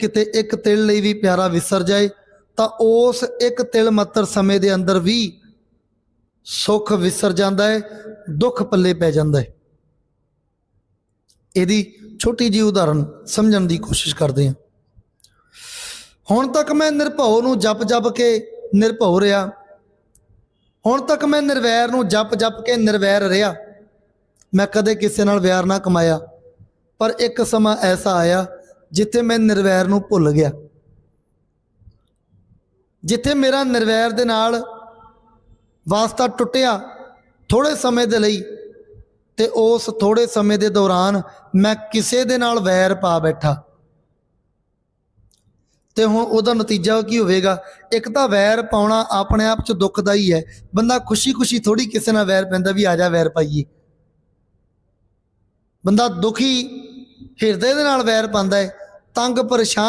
ਕਿਤੇ ਇੱਕ ਤਿਲ ਲਈ ਵੀ ਪਿਆਰਾ ਵਿਸਰ ਜਾਏ, ਤਾਂ ਉਸ ਇੱਕ ਤਿਲ ਮਾਤਰ ਸਮੇਂ ਦੇ ਅੰਦਰ ਵੀ ਸੁੱਖ ਵਿਸਰ ਜਾਂਦਾ ਹੈ, ਦੁੱਖ ਪੱਲੇ ਪੈ ਜਾਂਦਾ ਹੈ। ਇਹਦੀ ਛੋਟੀ ਜੀ ਉਦਾਹਰਨ ਸਮਝਣ ਦੀ ਕੋਸ਼ਿਸ਼ ਕਰਦੇ ਹਾਂ। ਹੁਣ ਤੱਕ ਮੈਂ ਨਿਰਭਉ ਨੂੰ ਜਪ ਜਪ ਕੇ ਨਿਰਭਉ ਰਿਹਾ। ਹੁਣ ਤੱਕ ਮੈਂ ਨਿਰਵੈਰ ਨੂੰ ਜਪ ਜਪ ਕੇ ਨਿਰਵੈਰ ਰਿਹਾ। ਮੈਂ ਕਦੇ ਕਿਸੇ ਨਾਲ ਵੈਰ ਨਾ ਕਮਾਇਆ, ਪਰ ਇੱਕ ਸਮਾਂ ਐਸਾ ਆਇਆ ਜਿੱਥੇ ਮੈਂ ਨਿਰਵੈਰ ਨੂੰ ਭੁੱਲ ਗਿਆ। ਜਿੱਥੇ ਮੇਰਾ ਨਿਰਵੈਰ ਦੇ ਨਾਲ ਵਾਸਤਾ ਟੁੱਟਿਆ ਥੋੜੇ ਸਮੇਂ ਦੇ ਲਈ ਤੇ ਉਸ ਥੋੜੇ ਸਮੇਂ ਦੇ ਦੌਰਾਨ ਮੈਂ ਕਿਸੇ ਦੇ ਨਾਲ ਵੈਰ ਪਾ ਬੈਠਾ। ਤੇ ਹੁਣ ਉਹਦਾ ਨਤੀਜਾ ਕੀ ਹੋਵੇਗਾ? ਇੱਕ ਤਾਂ ਵੈਰ ਪਾਉਣਾ ਆਪਣੇ ਆਪ 'ਚ ਦੁੱਖਦਾਈ ਹੈ। ਬੰਦਾ ਖੁਸ਼ੀ-ਖੁਸ਼ੀ ਥੋੜੀ ਕਿਸੇ ਨਾਲ ਵੈਰ ਪੈਂਦਾ ਵੀ ਆ ਜਾ ਵੈਰ ਪਾਈਏ। ਬੰਦਾ ਦੁਖੀ ਹਿਰਦੇ ਦੇ ਨਾਲ ਵੈਰ ਪਾਉਂਦਾ ਹੈ। ਤੰਗ ਪਰੇਸ਼ਾਨ